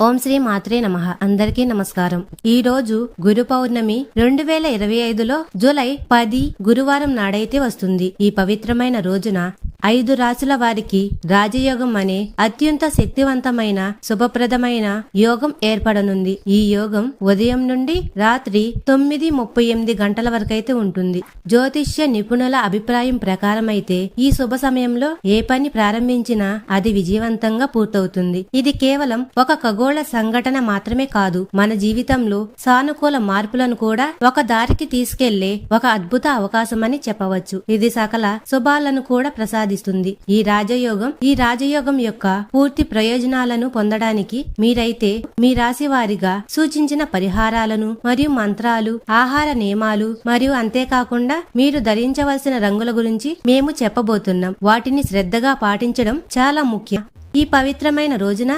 ఓం శ్రీ మాత్రే నమ. అందరికీ నమస్కారం. ఈ రోజు గురు పౌర్ణమి రెండు వేల ఇరవై ఐదులో జూలై పది గురువారం నాడైతే వస్తుంది. ఈ పవిత్రమైన రోజున ఐదు రాసుల వారికి రాజయోగం అనే అత్యంత శక్తివంతమైన శుభప్రదమైన యోగం ఏర్పడనుంది. ఈ యోగం ఉదయం నుండి రాత్రి తొమ్మిది ముప్పై ఎనిమిది గంటల వరకైతే ఉంటుంది. జ్యోతిష్య నిపుణుల అభిప్రాయం ప్రకారం అయితే ఈ శుభ సమయంలో ఏ పని ప్రారంభించినా అది విజయవంతంగా పూర్తవుతుంది. ఇది కేవలం ఒక ఖగోళ సంఘటన మాత్రమే కాదు మన జీవితంలో సానుకూల మార్పులను కూడా ఒక దారికి తీసుకెళ్ళే ఒక అద్భుత అవకాశమని చెప్పవచ్చు. ఇది సకల శుభాలను కూడా ప్రసాదిస్తుంది ఈ రాజయోగం ఈ రాజయోగం యొక్క పూర్తి ప్రయోజనాలను పొందడానికి మీరైతే మీ రాశి వారిగా సూచించిన పరిహారాలను మరియు మంత్రాలు ఆహార నియమాలు మరియు అంతేకాకుండా మీరు ధరించవలసిన రంగుల గురించి మేము చెప్పబోతున్నాం. వాటిని శ్రద్ధగా పాటించడం చాలా ముఖ్యం. ఈ పవిత్రమైన రోజున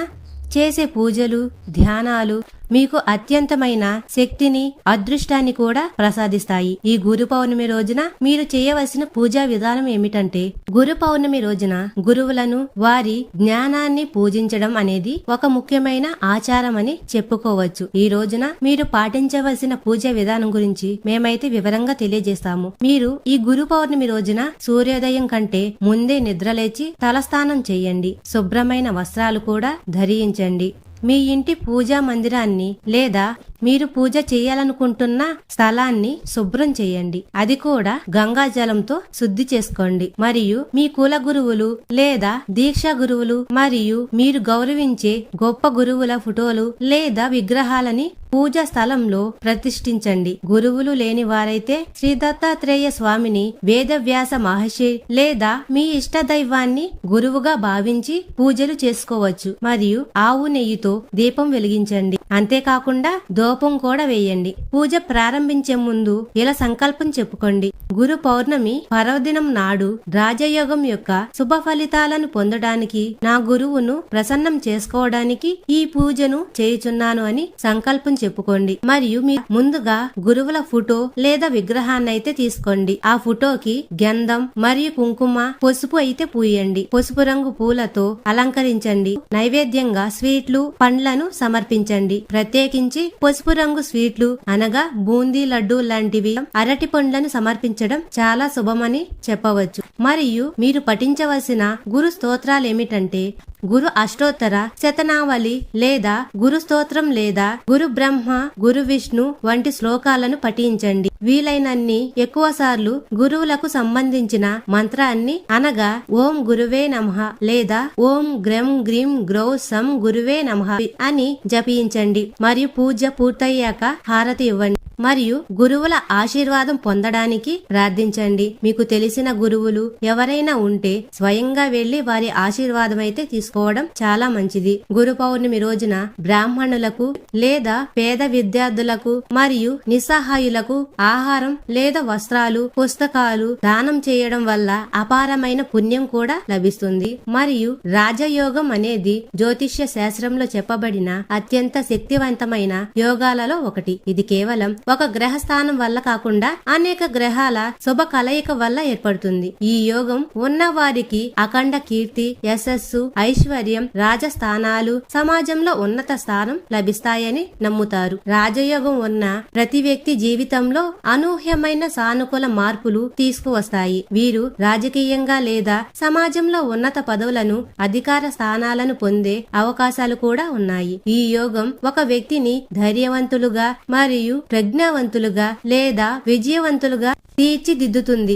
చేసే పూజలు ధ్యానాలు మీకు అత్యంతమైన శక్తిని అదృష్టాన్ని కూడా ప్రసాదిస్తాయి. ఈ గురు పౌర్ణమి రోజున మీరు చేయవలసిన పూజా విధానం ఏమిటంటే గురు పౌర్ణమి రోజున గురువులను వారి జ్ఞానాన్ని పూజించడం అనేది ఒక ముఖ్యమైన ఆచారం అని చెప్పుకోవచ్చు. ఈ రోజున మీరు పాటించవలసిన పూజా విధానం గురించి మేమైతే వివరంగా తెలియజేస్తాము. మీరు ఈ గురు పౌర్ణమి రోజున సూర్యోదయం కంటే ముందే నిద్రలేచి తలస్నానం చేయండి. శుభ్రమైన వస్త్రాలు కూడా ధరించండి. మీ ఇంటి పూజా మందిరాన్ని లేదా మీరు పూజ చేయాలనుకుంటున్న స్థలాన్ని శుభ్రం చేయండి. అది కూడా గంగా జలంతో శుద్ధి చేసుకోండి. మరియు మీ కుల గురువులు లేదా దీక్ష గురువులు మరియు మీరు గౌరవించే గొప్ప గురువుల ఫోటోలు లేదా విగ్రహాలని పూజా స్థలంలో ప్రతిష్ఠించండి. గురువులు లేని వారైతే శ్రీ దత్తాత్రేయ స్వామిని వేదవ్యాస మహర్షి లేదా మీ ఇష్ట దైవాన్ని గురువుగా భావించి పూజలు చేసుకోవచ్చు. మరియు ఆవు నెయ్యితో దీపం వెలిగించండి. అంతేకాకుండా దోపం కూడా వేయండి. పూజ ప్రారంభించే ముందు ఇలా సంకల్పం చెప్పుకోండి. గురు పౌర్ణమి పర్వదినం నాడు రాజయోగం యొక్క శుభ ఫలితాలను పొందడానికి నా గురువును ప్రసన్నం చేసుకోవడానికి ఈ పూజను చేయుచున్నాను అని సంకల్పం చెప్పుకోండి. మరియు మీ ముందుగా గురువుల ఫోటో లేదా విగ్రహాన్ని అయితే తీసుకోండి. ఆ ఫోటోకి గంధం మరియు కుంకుమ పసుపు అయితే పూయండి. పసుపు రంగు పూలతో అలంకరించండి. నైవేద్యంగా స్వీట్లు పండ్లను సమర్పించండి. ప్రత్యేకించి పసుపు రంగు స్వీట్లు అనగా బూందీ లడ్డు లాంటివి అరటి పండ్లను సమర్పించడం చాలా శుభమని చెప్పవచ్చు. మరియు మీరు పఠించవలసిన గురు స్తోత్రాలు ఏమిటంటే గురు అష్టోత్తర శతనావళి లేదా గురు స్తోత్రం లేదా గురు బ్రహ్మ గురు విష్ణు వంటి శ్లోకాలను పఠించండి. వీలైనన్ని ఎక్కువ సార్లు గురువులకు సంబంధించిన మంత్రాన్ని అనగా ఓం గురువే నమః లేదా ఓం గ్రం గ్రీం గ్రౌ సం గురువే నమః అని జపించండి. మరియు పూజ పూర్తయ్యాక హారతి ఇవ్వండి. మరియు గురువుల ఆశీర్వాదం పొందడానికి ప్రార్థించండి. మీకు తెలిసిన గురువులు ఎవరైనా ఉంటే స్వయంగా వెళ్ళి వారి ఆశీర్వాదం అయితే తీసుకోవడం చాలా మంచిది. గురు పౌర్ణమి రోజున బ్రాహ్మణులకు లేదా పేద విద్యార్థులకు మరియు నిస్సహాయులకు ఆహారం లేదా వస్త్రాలు పుస్తకాలు దానం చేయడం వల్ల అపారమైన పుణ్యం కూడా లభిస్తుంది. మరియు రాజయోగం అనేది జ్యోతిష్య శాస్త్రంలో చెప్పబడిన అత్యంత శక్తివంతమైన యోగాలలో ఒకటి. ఇది కేవలం ఒక గ్రహ స్థానం వల్ల కాకుండా అనేక గ్రహాల శుభ కలయిక వల్ల ఏర్పడుతుంది. ఈ యోగం ఉన్న వారికి అఖండ కీర్తి యశస్సు ఐశ్వర్యం రాజస్థానాలు సమాజంలో ఉన్నత స్థానం లభిస్తాయని నమ్ముతారు. రాజయోగం ఉన్న ప్రతి వ్యక్తి జీవితంలో అనూహ్యమైన సానుకూల మార్పులు తీసుకువస్తాయి. వీరు రాజకీయంగా లేదా సమాజంలో ఉన్నత పదవులను అధికార స్థానాలను పొందే అవకాశాలు కూడా ఉన్నాయి. ఈ యోగం ఒక వ్యక్తిని ధైర్యవంతులుగా మరియు ప్రజ్ఞ ప్రజ్ఞావంతులుగా లేదా విజయవంతులుగా తీర్చిదిద్దుతుంది.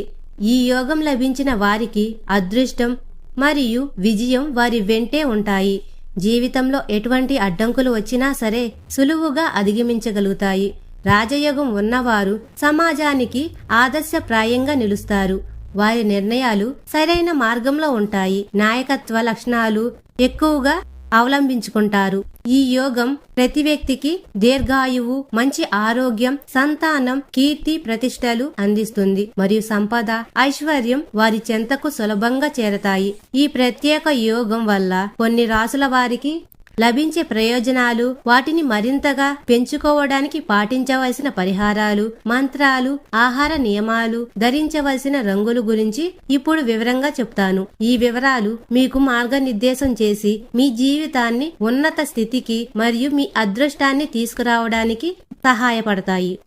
ఈ యోగం లభించిన వారికి అదృష్టం మరియు విజయం వారి వెంటే ఉంటాయి. జీవితంలో ఎటువంటి అడ్డంకులు వచ్చినా సరే సులువుగా అధిగమించగలుగుతాయి. రాజయోగం ఉన్నవారు సమాజానికి ఆదర్శప్రాయంగా నిలుస్తారు. వారి నిర్ణయాలు సరైన మార్గంలో ఉంటాయి. నాయకత్వ లక్షణాలు ఎక్కువగా అవలంబించుకుంటారు. ఈ యోగం ప్రతి వ్యక్తికి దీర్ఘాయువు మంచి ఆరోగ్యం సంతానం కీర్తి ప్రతిష్టలు అందిస్తుంది. మరియు సంపద ఐశ్వర్యం వారి చెంతకు సులభంగా చేరతాయి. ఈ ప్రత్యేక యోగం వల్ల కొన్ని రాసుల వారికి లభించే ప్రయోజనాలు వాటిని మరింతగా పెంచుకోవడానికి పాటించవలసిన పరిహారాలు మంత్రాలు ఆహార నియమాలు ధరించవలసిన రంగుల గురించి ఇప్పుడు వివరంగా చెప్తాను. ఈ వివరాలు మీకు మార్గనిర్దేశం చేసి మీ జీవితాన్ని ఉన్నత స్థితికి మరియు మీ అదృష్టాన్ని తీసుకురావడానికి సహాయపడతాయి.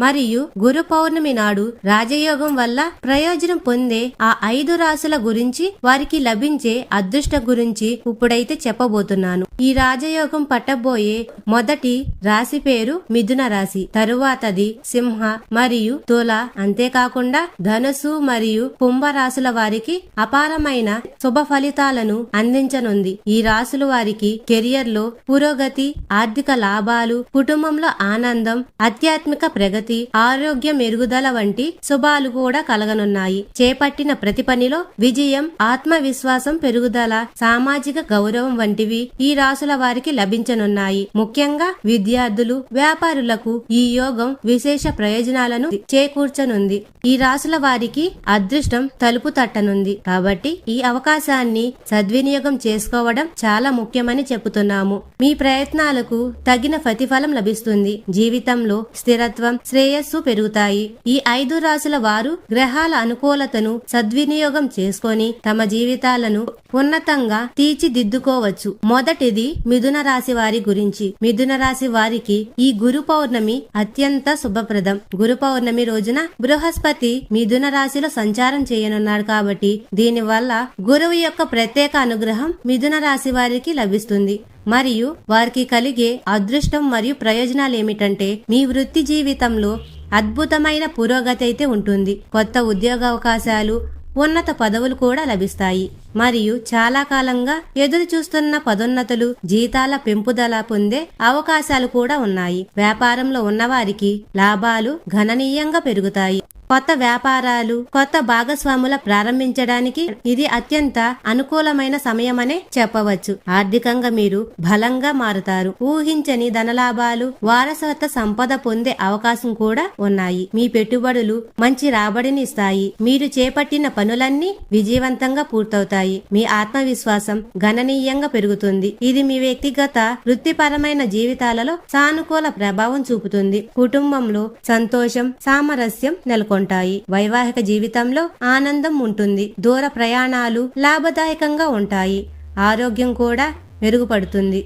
మరియు గురు పౌర్ణమి నాడు రాజయోగం వల్ల ప్రయోజనం పొందే ఆ ఐదు రాసుల గురించి వారికి లభించే అదృష్ట గురించి ఇప్పుడైతే చెప్పబోతున్నాను. ఈ రాజయోగం పట్టబోయే మొదటి రాశి పేరు మిథున రాశి. తరువాతది సింహ మరియు తుల. అంతేకాకుండా ధనుసు మరియు కుంభ రాశుల వారికి అపారమైన శుభ ఫలితాలను అందించనుంది. ఈ రాశుల వారికి కెరియర్లో పురోగతి ఆర్థిక లాభాలు కుటుంబంలో ఆనందం ఆధ్యాత్మిక ప్రగతి ఆరోగ్య మెరుగుదల వంటి శుభాలు కూడా కలగనున్నాయి. చేపట్టిన ప్రతి పనిలో విజయం ఆత్మవిశ్వాసం పెరుగుదల సామాజిక గౌరవం వంటివి ఈ రాసుల వారికి లభించనున్నాయి. ముఖ్యంగా విద్యార్థులు వ్యాపారులకు ఈ యోగం విశేష ప్రయోజనాలను చేకూర్చనుంది. ఈ రాసుల వారికి అదృష్టం తలుపు తట్టనుంది. కాబట్టి ఈ అవకాశాన్ని సద్వినియోగం చేసుకోవడం చాలా ముఖ్యమని చెబుతున్నాము. మీ ప్రయత్నాలకు తగిన ప్రతిఫలం లభిస్తుంది. జీవితంలో స్థిరత్వం శ్రేయస్సు పెరుగుతాయి. ఈ ఐదు రాసుల వారు గ్రహాల అనుకూలతను సద్వినియోగం చేసుకొని తమ జీవితాలను ఉన్నతంగా తీర్చిదిద్దుకోవచ్చు. మొదటిది మిథున రాశి వారి గురించి. మిథున రాశి వారికి ఈ గురు పౌర్ణమి అత్యంత శుభప్రదం. గురు పౌర్ణమి రోజున బృహస్పతి మిథున రాశిలో సంచారం చేయనున్నాడు కాబట్టి దీనివల్ల గురువు యొక్క ప్రత్యేక అనుగ్రహం మిథున రాశి వారికి లభిస్తుంది. మరియు వారికి కలిగే అదృష్టం మరియు ప్రయోజనాలు ఏమిటంటే మీ వృత్తి జీవితంలో అద్భుతమైన పురోగతి అయితే ఉంటుంది. కొత్త ఉద్యోగ అవకాశాలు ఉన్నత పదవులు కూడా లభిస్తాయి. మరియు చాలా కాలంగా ఎదురు చూస్తున్న పదోన్నతులు జీతాల పెంపుదల పొందే అవకాశాలు కూడా ఉన్నాయి. వ్యాపారంలో ఉన్నవారికి లాభాలు గణనీయంగా పెరుగుతాయి. కొత్త వ్యాపారాలు కొత్త భాగస్వాముల ప్రారంభించడానికి ఇది అత్యంత అనుకూలమైన సమయమనే చెప్పవచ్చు. ఆర్థికంగా మీరు బలంగా మారుతారు. ఊహించని ధనలాభాలు వారసత్వ సంపద పొందే అవకాశం కూడా ఉన్నాయి. మీ పెట్టుబడులు మంచి రాబడిని ఇస్తాయి. మీరు చేపట్టిన పనులన్నీ విజయవంతంగా పూర్తవుతాయి. మీ ఆత్మవిశ్వాసం గణనీయంగా పెరుగుతుంది. ఇది మీ వ్యక్తిగత వృత్తిపరమైన జీవితాలలో సానుకూల ప్రభావం చూపుతుంది. కుటుంబంలో సంతోషం సామరస్యం ఉంటాయి. వైవాహిక జీవితంలో ఆనందం ఉంటుంది. దూర ప్రయాణాలు లాభదాయకంగా ఉంటాయి. ఆరోగ్యం కూడా మెరుగుపడుతుంది.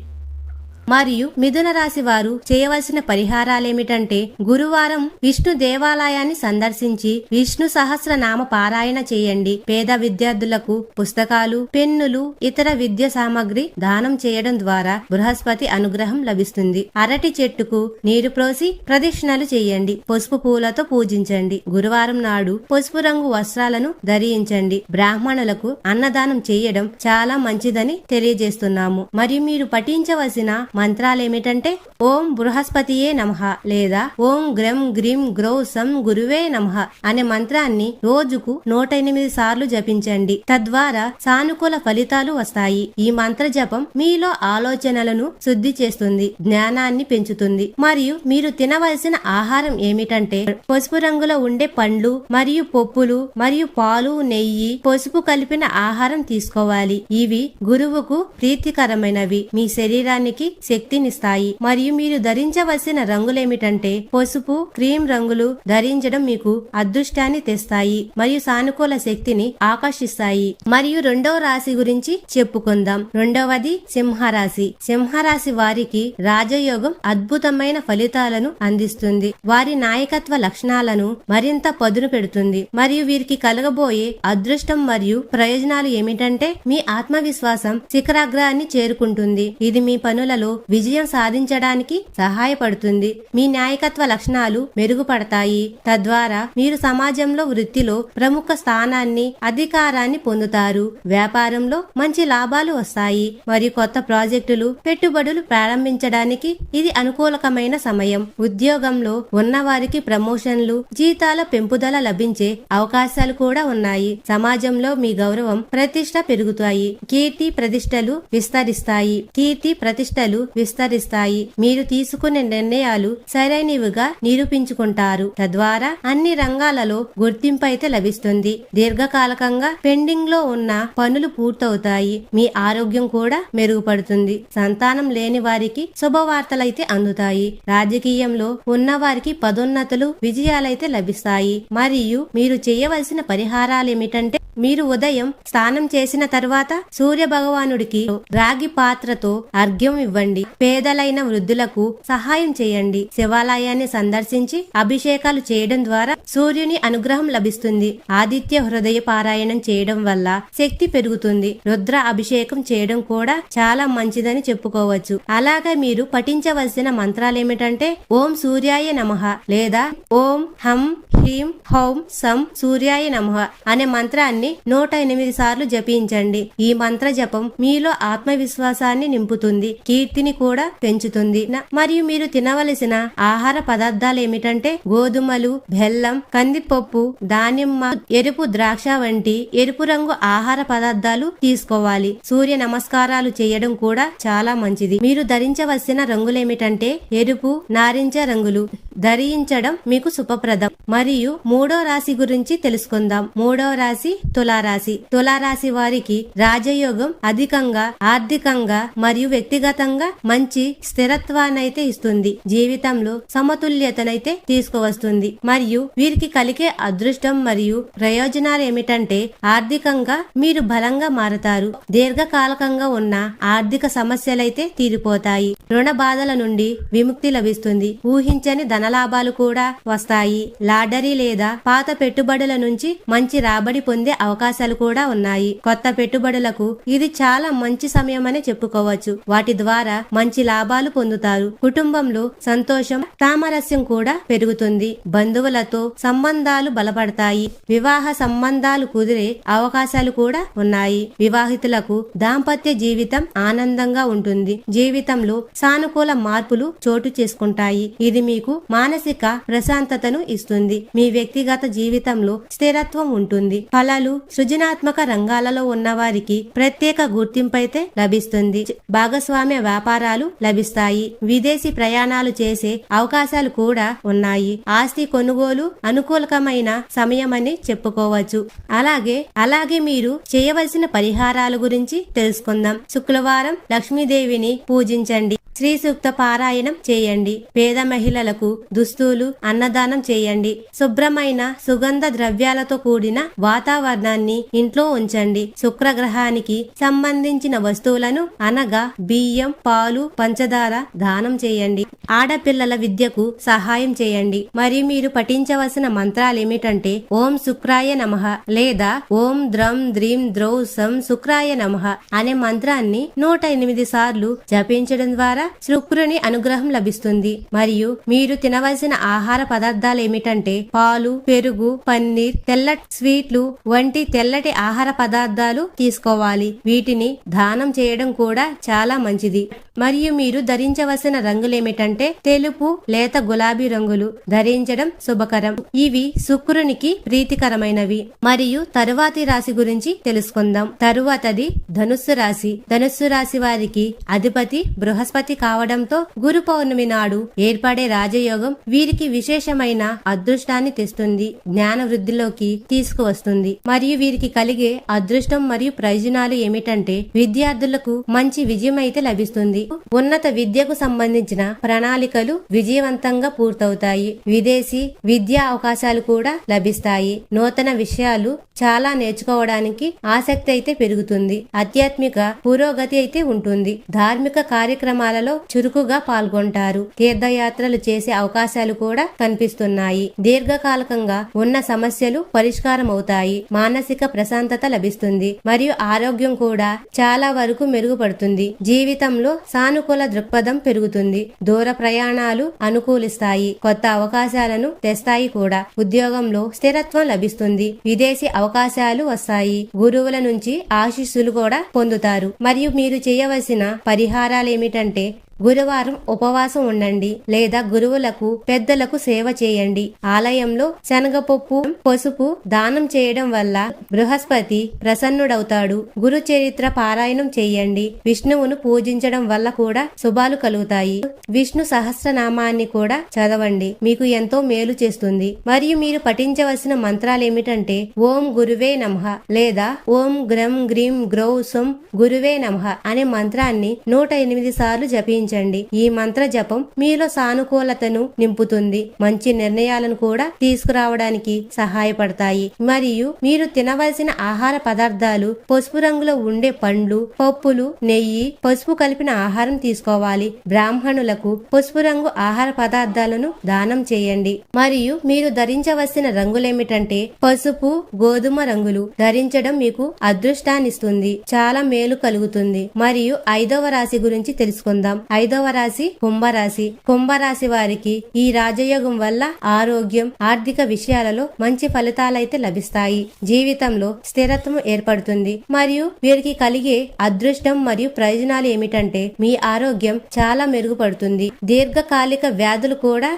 మరియు మిథున రాశి వారు చేయవలసిన పరిహారాలేమిటంటే గురువారం విష్ణు దేవాలయాన్ని సందర్శించి విష్ణు సహస్ర నామ పారాయణ చేయండి. పేద విద్యార్థులకు పుస్తకాలు పెన్నులు ఇతర విద్య సామగ్రి దానం చేయడం ద్వారా బృహస్పతి అనుగ్రహం లభిస్తుంది. అరటి చెట్టుకు నీరు ప్రోసి ప్రదక్షిణలు చేయండి. పసుపు పూలతో పూజించండి. గురువారం నాడు పసుపు రంగు వస్త్రాలను ధరించండి. బ్రాహ్మణులకు అన్నదానం చేయడం చాలా మంచిదని తెలియజేస్తున్నాము. మరియు మీరు పఠించవలసిన మంత్రాలేమిటంటే ఓం బృహస్పతియే నమ లేదా ఓం గ్రం గ్రీం గ్రౌ సం గురువే నమ అనే మంత్రాన్ని రోజుకు నూట ఎనిమిది సార్లు జపించండి. తద్వారా సానుకూల ఫలితాలు వస్తాయి. ఈ మంత్ర జపం మీలో ఆలోచనలను శుద్ధి చేస్తుంది జ్ఞానాన్ని పెంచుతుంది. మరియు మీరు తినవలసిన ఆహారం ఏమిటంటే పసుపు రంగులో ఉండే పండ్లు మరియు పప్పులు మరియు పాలు నెయ్యి పసుపు కలిపిన ఆహారం తీసుకోవాలి. ఇవి గురువుకు ప్రీతికరమైనవి. మీ శరీరానికి శక్తినిస్తాయి. మరియు మీరు ధరించవలసిన రంగులేమిటంటే పసుపు క్రీమ్ రంగులు ధరించడం మీకు అదృష్టాన్ని తెస్తాయి మరియు సానుకూల శక్తిని ఆకర్షిస్తాయి. మరియు రెండవ రాశి గురించి చెప్పుకుందాం. రెండవది సింహరాశి. సింహరాశి వారికి రాజయోగం అద్భుతమైన ఫలితాలను అందిస్తుంది. వారి నాయకత్వ లక్షణాలను మరింత పదును పెడుతుంది. మరియు వీరికి కలగబోయే అదృష్టం మరియు ప్రయోజనాలు ఏమిటంటే మీ ఆత్మవిశ్వాసం శిఖరాగ్రాన్ని చేరుకుంటుంది. ఇది మీ పనులలో విజయం సాధించడానికి సహాయపడుతుంది. మీ నాయకత్వ లక్షణాలు మెరుగుపడతాయి. తద్వారా మీరు సమాజంలో వృత్తిలో ప్రముఖ స్థానాన్ని అధికారాన్ని పొందుతారు. వ్యాపారంలో మంచి లాభాలు వస్తాయి. మరియు కొత్త ప్రాజెక్టులు పెట్టుబడులు ప్రారంభించడానికి ఇది అనుకూలకమైన సమయం. ఉద్యోగంలో ఉన్నవారికి ప్రమోషన్లు జీతాల పెంపుదల లభించే అవకాశాలు కూడా ఉన్నాయి. సమాజంలో మీ గౌరవం ప్రతిష్ట పెరుగుతాయి. కీర్తి ప్రతిష్టలు విస్తరిస్తాయి. కీర్తి ప్రతిష్టలు తెలివితేటలు విస్తరిస్తాయి. మీరు తీసుకునే నిర్ణయాలు సరైనవిగా నిరూపించుకుంటారు. తద్వారా అన్ని రంగాలలో గుర్తింపు అయితే లభిస్తుంది. దీర్ఘకాలకంగా పెండింగ్లో ఉన్న పనులు పూర్తవుతాయి. మీ ఆరోగ్యం కూడా మెరుగుపడుతుంది. సంతానం లేని వారికి శుభవార్తలైతే అందుతాయి. రాజకీయంలో ఉన్న వారికి పదోన్నతులు విజయాలైతే లభిస్తాయి. మరియు మీరు చేయవలసిన పరిహారాలు ఏమిటంటే మీరు ఉదయం స్నానం చేసిన తర్వాత సూర్య భగవానుడికి రాగి పాత్రతో అర్ఘ్యం ఇవ్వండి. పేదలైన వృద్ధులకు సహాయం చేయండి. శివాలయాన్ని సందర్శించి అభిషేకాలు చేయడం ద్వారా సూర్యుని అనుగ్రహం లభిస్తుంది. ఆదిత్య హృదయ పారాయణం చేయడం వల్ల శక్తి పెరుగుతుంది. రుద్ర అభిషేకం చేయడం కూడా చాలా మంచిదని చెప్పుకోవచ్చు. అలాగే మీరు పఠించవలసిన మంత్రాలు ఏమిటంటే ఓం సూర్యాయ నమః లేదా ఓం హం హ్రీం హౌం సం సూర్యాయ నమ అనే మంత్రాన్ని నూట ఎనిమిది సార్లు జపించండి. ఈ మంత్ర జపం మీలో ఆత్మవిశ్వాసాన్ని నింపుతుంది. కీర్తిని కూడా పెంచుతుంది. మరియు మీరు తినవలసిన ఆహార పదార్థాలు ఏమిటంటే గోధుమలు బెల్లం కందిపప్పు దానిమ్మ ఎరుపు ద్రాక్ష వంటి ఎరుపు రంగు ఆహార పదార్థాలు తీసుకోవాలి. సూర్య నమస్కారాలు చేయడం కూడా చాలా మంచిది. మీరు ధరించవలసిన రంగులేమిటంటే ఎరుపు నారింజ రంగులు. ధరించడం మీకు శుభప్రదం. మరియు మూడో రాశి గురించి తెలుసుకుందాం. మూడో రాశి తులారాశి. తులారాశి వారికి రాజయోగం అధికంగా ఆర్థికంగా మరియు వ్యక్తిగతంగా మంచి స్థిరత్వాన్నైతే ఇస్తుంది. జీవితంలో సమతుల్యతనైతే తీసుకువస్తుంది. మరియు వీరికి కలిగే అదృష్టం మరియు ప్రయోజనాలు ఏమిటంటే ఆర్థికంగా మీరు బలంగా మారతారు. దీర్ఘకాలకంగా ఉన్న ఆర్థిక సమస్యలైతే తీరిపోతాయి. రుణ బాధల నుండి విముక్తి లభిస్తుంది. ఊహించని ధనలాభాలు కూడా వస్తాయి. లాడరీ లేదా పాత పెట్టుబడుల నుంచి మంచి రాబడి పొందే అవకాశాలు కూడా ఉన్నాయి. కొత్త పెట్టుబడులకు ఇది చాలా మంచి సమయమని చెప్పుకోవచ్చు. వాటి ద్వారా మంచి లాభాలు పొందుతారు. కుటుంబంలో సంతోషం సామరస్యం కూడా పెరుగుతుంది. బంధువులతో సంబంధాలు బలపడతాయి. వివాహ సంబంధాలు కుదిరే అవకాశాలు కూడా ఉన్నాయి. వివాహితులకు దాంపత్య జీవితం ఆనందంగా ఉంటుంది. జీవితంలో సానుకూల మార్పులు చోటు చేసుకుంటాయి. ఇది మీకు మానసిక ప్రశాంతతను ఇస్తుంది. మీ వ్యక్తిగత జీవితంలో స్థిరత్వం ఉంటుంది. ఫలాలు కళలు సృజనాత్మక రంగాలలో ఉన్నవారికి ప్రత్యేక గుర్తింపు అయితే లభిస్తుంది. భాగస్వామ్య వ్యాపారాలు లభిస్తాయి. విదేశీ ప్రయాణాలు చేసే అవకాశాలు కూడా ఉన్నాయి. ఆస్తి కొనుగోలు అనుకూలకమైన సమయమని చెప్పుకోవచ్చు. అలాగే అలాగే మీరు చేయవలసిన పరిహారాల గురించి తెలుసుకుందాం. శుక్రవారం లక్ష్మీదేవిని పూజించండి. శ్రీ సూక్త పారాయణం చేయండి. పేద మహిళలకు దుస్తులు అన్నదానం చేయండి. శుభ్రమైన సుగంధ ద్రవ్యాలతో కూడిన వాతావరణాన్ని ఇంట్లో ఉంచండి. శుక్రగ్రహానికి సంబంధించిన వస్తువులను అనగా బియ్యం పాలు పంచదార దానం చేయండి. ఆడపిల్లల విద్యకు సహాయం చేయండి. మరియు మీరు పఠించవలసిన మంత్రాలు ఏమిటంటే ఓం శుక్రాయ నమః లేదా ఓం ద్రం ద్రీం ద్రౌ సం శుక్రాయ నమః అనే మంత్రాన్ని నూట ఎనిమిది సార్లు జపించడం ద్వారా శుక్రుని అనుగ్రహం లభిస్తుంది. మరియు మీరు తినవలసిన ఆహార పదార్థాలు ఏమిటంటే పాలు పెరుగు పన్నీర్ తెల్ల స్వీట్లు వంటి తెల్లటి ఆహార పదార్థాలు తీసుకోవాలి. వీటిని దానం చేయడం కూడా చాలా మంచిది. మరియు మీరు ధరించవలసిన రంగులు ఏమిటంటే తెలుపు లేత గులాబీ రంగులు ధరించడం శుభకరం. ఇవి శుక్రునికి ప్రీతికరమైనవి. మరియు తరువాతి రాశి గురించి తెలుసుకుందాం. తరువాతది ధనుస్సు రాశి. ధనుస్సు రాశి వారికి అధిపతి బృహస్పతి కావడంతో గురు పౌర్ణమి నాడు ఏర్పడే రాజయోగం వీరికి విశేషమైన అదృష్టాన్ని తెస్తుంది జ్ఞాన వృద్ధిలోకి తీసుకువస్తుంది. మరియు వీరికి కలిగే అదృష్టం మరియు ప్రయోజనాలు ఏమిటంటే విద్యార్థులకు మంచి విజయం అయితే లభిస్తుంది. ఉన్నత విద్యకు సంబంధించిన ప్రణాళికలు విజయవంతంగా పూర్తవుతాయి. విదేశీ విద్యా అవకాశాలు కూడా లభిస్తాయి. నూతన విషయాలు చాలా నేర్చుకోవడానికి ఆసక్తి అయితే పెరుగుతుంది. ఆధ్యాత్మిక పురోగతి అయితే ఉంటుంది. ధార్మిక కార్యక్రమాల కార్యక్రమాలలో చురుకుగా పాల్గొంటారు. తీర్థయాత్రలు చేసే అవకాశాలు కూడా కనిపిస్తున్నాయి. దీర్ఘకాలకంగా ఉన్న సమస్యలు పరిష్కారం అవుతాయి మానసిక ప్రశాంతత లభిస్తుంది. మరియు ఆరోగ్యం కూడా చాలా వరకు మెరుగుపడుతుంది. జీవితంలో సానుకూల దృక్పథం పెరుగుతుంది. దూర ప్రయాణాలు అనుకూలిస్తాయి. కొత్త అవకాశాలను తెస్తాయి కూడా. ఉద్యోగంలో స్థిరత్వం లభిస్తుంది. విదేశీ అవకాశాలు వస్తాయి. గురువుల నుంచి ఆశీస్సులు కూడా పొందుతారు. మరియు మీరు చేయవలసిన పరిహారాలు ఏమిటంటే గురువారం ఉపవాసం ఉండండి లేదా గురువులకు పెద్దలకు సేవ చేయండి. ఆలయంలో శనగపప్పు పసుపు దానం చేయడం వల్ల బృహస్పతి ప్రసన్నుడవుతాడు. గురు చరిత్ర పారాయణం చేయండి. విష్ణువును పూజించడం వల్ల కూడా శుభాలు కలుగుతాయి. విష్ణు సహస్రనామాన్ని కూడా చదవండి. మీకు ఎంతో మేలు చేస్తుంది. మరియు మీరు పఠించవలసిన మంత్రాలు ఏమిటంటే ఓం గురువే నమః లేదా ఓం గ్రం గ్రీం గ్రౌ సుం గురువే నమః అనే మంత్రాన్ని నూట ఎనిమిది సార్లు జపించండి. ఈ మంత్ర జపం మీలో సానుకూలతను నింపుతుంది. మంచి నిర్ణయాలను కూడా తీసుకురావడానికి సహాయపడతాయి. మరియు మీరు తినవలసిన ఆహార పదార్థాలు పసుపు రంగులో ఉండే పండ్లు పప్పులు నెయ్యి పసుపు కలిపిన ఆహారం తీసుకోవాలి. బ్రాహ్మణులకు పసుపు రంగు ఆహార పదార్థాలను దానం చేయండి. మరియు మీరు ధరించవలసిన రంగులేమిటంటే పసుపు గోధుమ రంగులు. ధరించడం మీకు అదృష్టాన్నిస్తుంది. చాలా మేలు కలుగుతుంది. మరియు ఐదవ రాశి గురించి తెలుసుకుందాం. ఐదవ రాశి కుంభరాశి. కుంభరాశి వారికి ఈ రాజయోగం వల్ల ఆరోగ్యం ఆర్థిక విషయాలలో మంచి ఫలితాలైతే లభిస్తాయి. జీవితంలో స్థిరత్వం ఏర్పడుతుంది. మరియు వీరికి కలిగే అదృష్టం మరియు ప్రయోజనాలు ఏమిటంటే మీ ఆరోగ్యం చాలా మెరుగుపడుతుంది. దీర్ఘకాలిక వ్యాధులు కూడా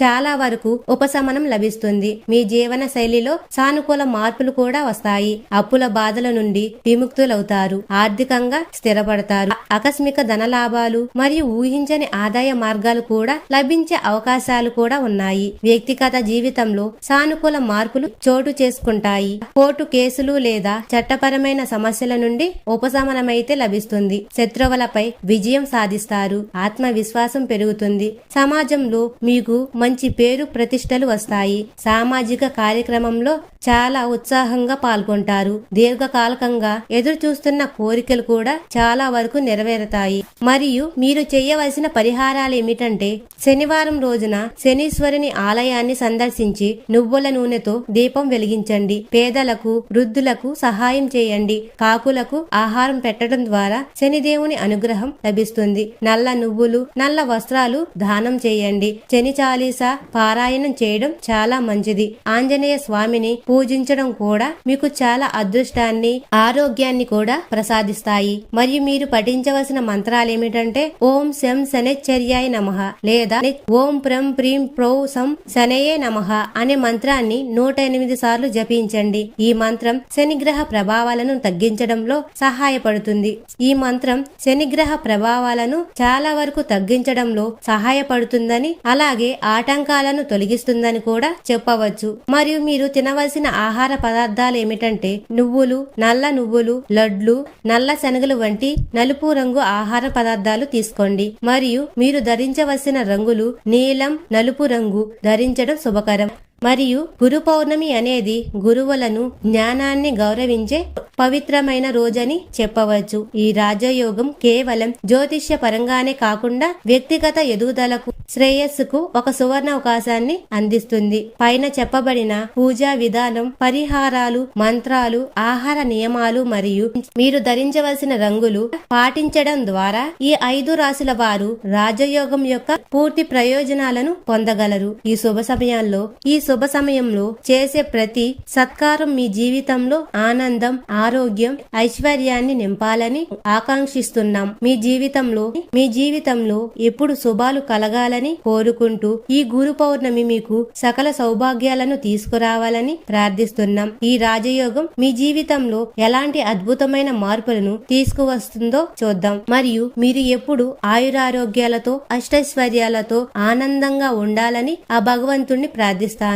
చాలా వరకు ఉపశమనం లభిస్తుంది. మీ జీవన శైలిలో సానుకూల మార్పులు కూడా వస్తాయి. అప్పుల బాధల నుండి విముక్తులవుతారు. ఆర్థికంగా స్థిరపడతారు. ఆకస్మిక ధన లాభాలు మరియు ఊహించని ఆదాయ మార్గాలు కూడా లభించే అవకాశాలు కూడా ఉన్నాయి. వ్యక్తిగత జీవితంలో సానుకూల మార్పులు చోటు చేసుకుంటాయి. కోర్టు కేసులు లేదా చట్టపరమైన సమస్యల నుండి ఉపశమనమైతే లభిస్తుంది. శత్రువులపై విజయం సాధిస్తారు. ఆత్మవిశ్వాసం పెరుగుతుంది. సమాజంలో మీకు మంచి పేరు ప్రతిష్టలు వస్తాయి. సామాజిక కార్యక్రమంలో చాలా ఉత్సాహంగా పాల్గొంటారు. దీర్ఘకాలకంగా ఎదురు చూస్తున్న కోరికలు కూడా చాలా వరకు నెరవేరుతాయి. మరియు మీరు చేయవలసిన పరిహారాలు ఏమిటంటే శనివారం రోజున శనీశ్వరుని ఆలయాన్ని సందర్శించి నువ్వుల నూనెతో దీపం వెలిగించండి. పేదలకు వృద్ధులకు సహాయం చేయండి. కాకులకు ఆహారం పెట్టడం ద్వారా శనిదేవుని అనుగ్రహం లభిస్తుంది. నల్ల నువ్వులు నల్ల వస్త్రాలు దానం చేయండి. శని చాలీసా పారాయణం చేయడం చాలా మంచిది. ఆంజనేయ స్వామిని పూజించడం కూడా మీకు చాలా అదృష్టాన్ని ఆరోగ్యాన్ని కూడా ప్రసాదిస్తాయి. మరియు మీరు పఠించవలసిన మంత్రాలు ఏమిటంటే ఓం శం శనిచర్యాయ నమ లేదా ఓం ప్రం ప్రీం ప్రౌ సం శనయే నమ అనే మంత్రాన్ని నూట ఎనిమిది సార్లు జపించండి. ఈ మంత్రం శనిగ్రహ ప్రభావాలను తగ్గించడంలో సహాయపడుతుంది. ఈ మంత్రం శనిగ్రహ ప్రభావాలను చాలా వరకు తగ్గించడంలో సహాయపడుతుందని అలాగే ఆటంకాలను తొలగిస్తుందని కూడా చెప్పవచ్చు. మరియు మీరు తినవలసిన ఆహార పదార్థాలు ఏమిటంటే నువ్వులు నల్ల నువ్వులు లడ్లు నల్ల శనగలు వంటి నలుపు రంగు ఆహార పదార్థాలు తీసుకోండి. మరియు మీరు ధరించవలసిన రంగులు నీలం నలుపు రంగు ధరించడం శుభకరం. మరియు గురు పౌర్ణమి అనేది గురువులను జ్ఞానాన్ని గౌరవించే పవిత్రమైన రోజని చెప్పవచ్చు. ఈ రాజయోగం కేవలం జ్యోతిష్య పరంగానే కాకుండా వ్యక్తిగత ఎదుగుదలకు శ్రేయస్సుకు ఒక సువర్ణ అవకాశాన్ని అందిస్తుంది. పైన చెప్పబడిన పూజా విధానం పరిహారాలు మంత్రాలు ఆహార నియమాలు మరియు మీరు ధరించవలసిన రంగులు పాటించడం ద్వారా ఈ ఐదు రాశుల వారు రాజయోగం యొక్క పూర్తి ప్రయోజనాలను పొందగలరు. ఈ శుభ సమయాల్లో ఈ శుభ సమయంలో చేసే ప్రతి సత్కారం మీ జీవితంలో ఆనందం ఆరోగ్యం ఐశ్వర్యాన్ని నింపాలని ఆకాంక్షిస్తున్నాం. మీ జీవితంలో మీ జీవితంలో ఎప్పుడు శుభాలు కలగాలని కోరుకుంటూ ఈ గురు పౌర్ణమి మీకు సకల సౌభాగ్యాలను తీసుకురావాలని ప్రార్థిస్తున్నాం. ఈ రాజయోగం మీ జీవితంలో ఎలాంటి అద్భుతమైన మార్పులను తీసుకువస్తుందో చూద్దాం. మరియు మీరు ఎప్పుడు ఆయురారోగ్యాలతో అష్టైశ్వర్యాలతో ఆనందంగా ఉండాలని ఆ భగవంతుణ్ణి ప్రార్థిస్తాను.